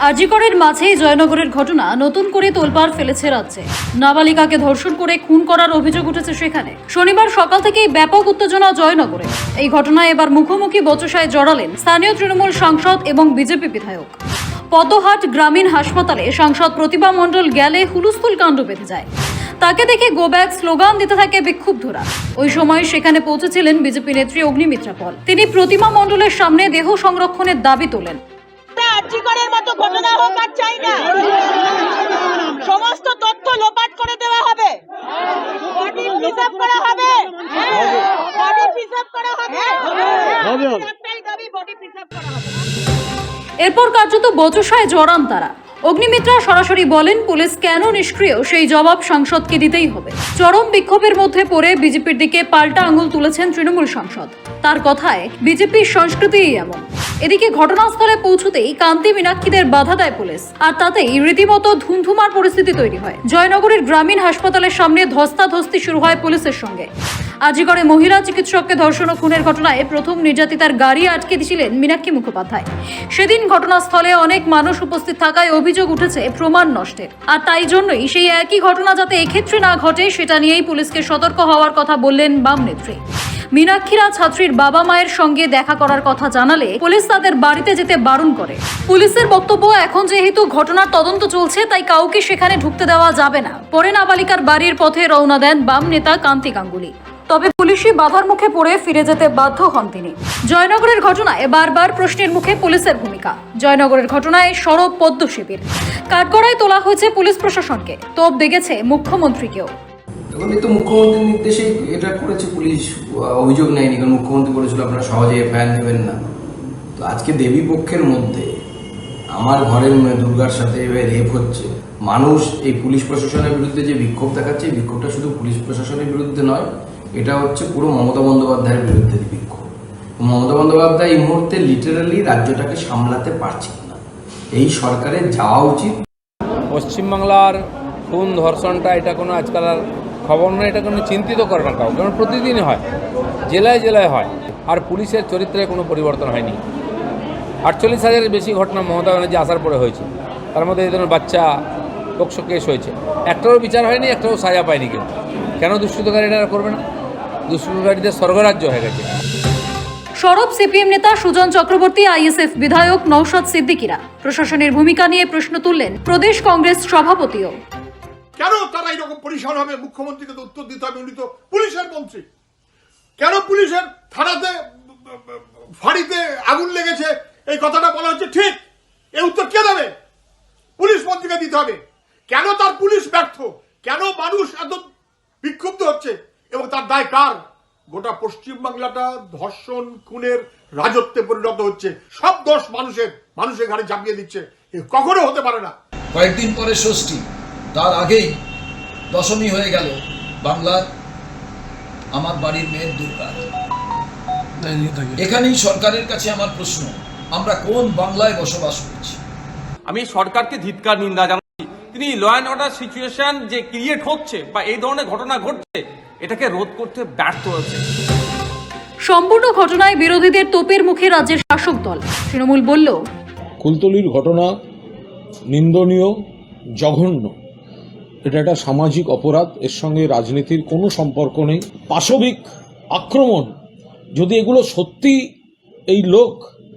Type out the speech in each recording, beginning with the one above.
আজিকরের মাঝেই জয়নগরের ঘটনা নতুন করে তোলপাড় ফেলেছে রাজ্যে। নাবালিকাকে ধর্ষণ করে খুন করার অভিযোগ উঠেছে সেখানে। শনিবার সকাল থেকেই ব্যাপক উত্তেজনা জয়নগরে। এই ঘটনায় এবার মুখোমুখি বচসায় জড়ালেন স্থানীয় তৃণমূল সাংসদ এবং বিজেপি বিধায়ক। পদহাট গ্রামীণ হাসপাতালে সাংসদ প্রতিভা মণ্ডল গেলে হুলুস্থুল কাণ্ড বেঁধে যায়। তাকে দেখে গো ব্যাক স্লোগান দিতে থাকে বিক্ষুব্ধরা। ওই সময় সেখানে পৌঁছেছিলেন বিজেপি নেত্রী অগ্নিমিত্রা পল। তিনি প্রতিমা মণ্ডলের সামনে দেহ সংরক্ষণের দাবি তোলেন। আর্যিকরের মতো ঘটনা হোক আর চাই না। সমস্ত তথ্য লোপাট করে দেওয়া হবে। বডি প্রিজার্ভ করা হবে। বডি করা হবে। একটাই দাবি বডি প্রিজার্ভ করা হবে। এরপর কার্যত বচসায় জড়ান তারা। অগ্নিমিত্রা সরাসরি বলেন পুলিশ কেন নিষ্ক্রিয়? সেই জবাব সংসদকে দিতেই হবে। চরম বিক্ষোভের মধ্যে পড়ে বিজেপির দিকে পাল্টা আঙুল তুলেছেন তৃণমূল সাংসদ। তার কথায় বিজেপির সংস্কৃতিই এমন। এদিকে ঘটনাস্থলে পৌঁছতেই কান্তি মীনাক্ষীদের বাধা দেয় পুলিশ। আর তাতেই রীতিমতো ধুমধুমার পরিস্থিতি তৈরি হয়। জয়নগরের গ্রামীণ হাসপাতালের সামনে ধস্তাধস্তি শুরু হয় পুলিশের সঙ্গে। আজিগড়ে মহিলা চিকিৎসককে ধর্ষণ ও খুনের ঘটনায় প্রথম নির্যাতিতার গাড়ি আটকে দিয়েছিলেন মীনাক্ষী মুখোপাধ্যায়। সেদিন ঘটনাস্থলে অনেক মানুষ উপস্থিত থাকায় অভিযোগ উঠেছে প্রমাণ নষ্টের। আর তাই জন্যই সেই একই ঘটনা যাতে এক্ষেত্রে না ঘটে, সেটা নিয়েই পুলিশকে সতর্ক হওয়ার কথা বললেন বাম নেত্রী। মীনাক্ষীরা ছাত্রীর বাবা মায়ের সঙ্গে দেখা করার কথা জানালে পুলিশ তাদের বাড়িতে যেতে বারণ করে। পুলিশের বক্তব্য, এখন যেহেতু ঘটনার তদন্ত চলছে, তাই কাউকে সেখানে ঢুকতে দেওয়া যাবে না। পরে নাবালিকার বাড়ির পথে রওনা দেন বাম নেতা কান্তি গাঙ্গুলি। তবে পুলিশি বাধার মুখে পড়ে ফিরে যেতে বাধ্য হন তিনি। জয়নগরের ঘটনায় বারবার প্রশ্নের মুখে পুলিশের ভূমিকা। জয়নগরের ঘটনায় সরব পদ্ম শিবির কাঠগড়ায় তোলা হয়েছে পুলিশ প্রশাসনকে। তোপ দেখেছে মুখ্যমন্ত্রীকেও। এখন এই তো মুখ্যমন্ত্রীর নির্দেশে এটা করেছে পুলিশ অভিযোগ নেয়নি, কারণ মুখ্যমন্ত্রী বলেছিল আপনারা সহজে এফআইআর নেবেন না। তো আজকে দেবী পক্ষের মধ্যে আমার ঘরের দুর্গার সাথে রেপ হচ্ছে। মানুষ এই পুলিশ প্রশাসনের বিরুদ্ধে যে বিক্ষোভ দেখাচ্ছে বিক্ষোভটা শুধু পুলিশ প্রশাসনের বিরুদ্ধে নয়, এটা হচ্ছে পুরো মমতা বন্দ্যোপাধ্যায়ের বিরুদ্ধে বিক্ষোভ। মমতা বন্দ্যোপাধ্যায় এই মুহূর্তে লিটারালি রাজ্যটাকে সামলাতে পারছেন না। এই সরকারের যাওয়া উচিত। পশ্চিমবাংলার খুন ধর্ষণটা, এটা কোনো আজকাল আর খবর নয় এটা কোনো চিন্তিত করে না কাউ কারণ প্রতিদিনই হয়, জেলায় জেলায় হয়। আর পুলিশের চরিত্রে কোনো পরিবর্তন হয়নি। আটচল্লিশ হাজারের বেশি ঘটনা মমতা ব্যানার্জি আসার পরে হয়েছে। তার মধ্যে এই ধরনের বাচ্চা পোকসো কেস হয়েছে। একটারও বিচার হয়নি একটাও সাজা পায়নি কেউ। কেন দুষ্কৃতকারীরা করবে না? দুষ্কৃতকারীদের স্বর্গরাজ্য হয়ে গেছে। সরব সিপিএম নেতা সুজন চক্রবর্তী, আইএসএফ বিধায়ক নৌশাদ সিদ্দিকিরা। প্রশাসনের ভূমিকা নিয়ে প্রশ্ন তুললেন প্রদেশ কংগ্রেস সভাপতিও। কেন তারা এরকম পরিসর হবে? মুখ্যমন্ত্রীকে তো উত্তর দিতে হবে, উনি তো পুলিশের মন্ত্রী। কেন পুলিশের থানাতে, ফাঁড়িতে আগুন লেগেছে? এই কথাটা বলা হচ্ছে ঠিক। এই উত্তর কে দেবে? পুলিশ মন্ত্রীকে দিতে হবে। কেন তার পুলিশ ব্যর্থ? কেন মানুষ এত বিক্ষুব্ধ হচ্ছে? এবং তার দায় কার? গোটা পশ্চিম বাংলাটা ধর্ষণ, খুনের রাজত্বে পরিণত হচ্ছে। সব দোষ মানুষের মানুষের ঘাড়ে চাপিয়ে দিচ্ছে। কখনো হতে পারে না। কয়েকদিন পরে ষষ্ঠী। তার আগেই দশমী হয়ে গেল। বাংলার আমার বাড়ির মেয়ের দুর্গা এখানেই সরকারের কাছে আমার প্রশ্ন আমরা কোন বাংলায় বসবাস করছি? আমি সরকারকে ধিৎকার নিন্দা জানাচ্ছি। তিনি ল অ্যান্ড অর্ডার সিচুয়েশন যে ক্রিয়েট হচ্ছে বা এই ধরনের ঘটনা ঘটছে এটাকে রোধ করতে ব্যর্থ হচ্ছে সম্পূর্ণ ঘটনায় বিরোধীদের তোপের মুখে রাজ্যের শাসক দল। তৃণমূল বলল কুলতলির ঘটনা নিন্দনীয় জঘন্য। এটা একটা সামাজিক অপরাধ, এর সঙ্গে রাজনীতির কোনো সম্পর্ক নেই। পাশবিক আক্রমণ, যদি এগুলো সত্যি এই লোক,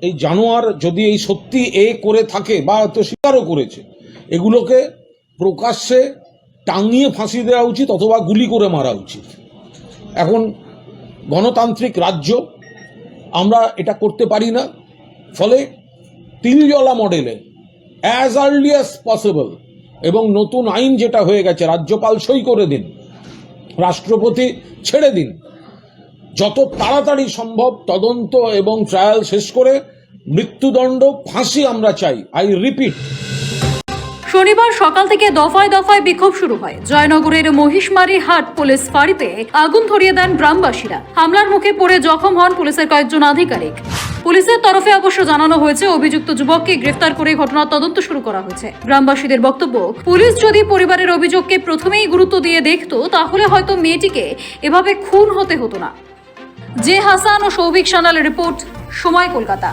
এই জানোয়ার যদি এই সত্যি এ করে থাকে বা হয়তো স্বীকারও করেছে, এগুলোকে প্রকাশ্যে টাঙিয়ে ফাঁসি দেওয়া উচিত অথবা গুলি করে মারা উচিত। এখন গণতান্ত্রিক রাজ্য, আমরা এটা করতে পারি না। ফলে তিলজলা মডেলে অ্যাজ আর্লি অ্যাজ পসিবল এবং নতুন আইন যেটা হয়ে গেছে, রাজ্যপাল সই করে দিন, রাষ্ট্রপতি ছেড়ে দিন। যত তাড়াতাড়ি সম্ভব তদন্ত এবং ট্রায়াল শেষ করে মৃত্যুদণ্ড, ফাঁসি আমরা চাই। I repeat. শনিবার সকাল থেকে দফায় দফায় বিক্ষোভ শুরু হয়। জয়নগরের মহিষমারি হাট পুলিশ ফাঁড়িতে আগুন ধরিয়ে দেন গ্রামবাসীরা। হামলার মুখে পড়ে জখম হন পুলিশের কয়েকজন আধিকারিক। পুলিশের তরফে অবশ্য জানানো হয়েছে, অভিযুক্ত যুবককে গ্রেফতার করে ঘটনার তদন্ত শুরু করা হয়েছে। গ্রামবাসীদের বক্তব্য, পুলিশ যদি পরিবারের অভিযোগকে প্রথমেই গুরুত্ব দিয়ে দেখত, তাহলে হয়তো মেয়েটিকে এভাবে খুন হতে হতো না। জে হাসান ও সৌভিক সানালের রিপোর্ট, সময় কলকাতা।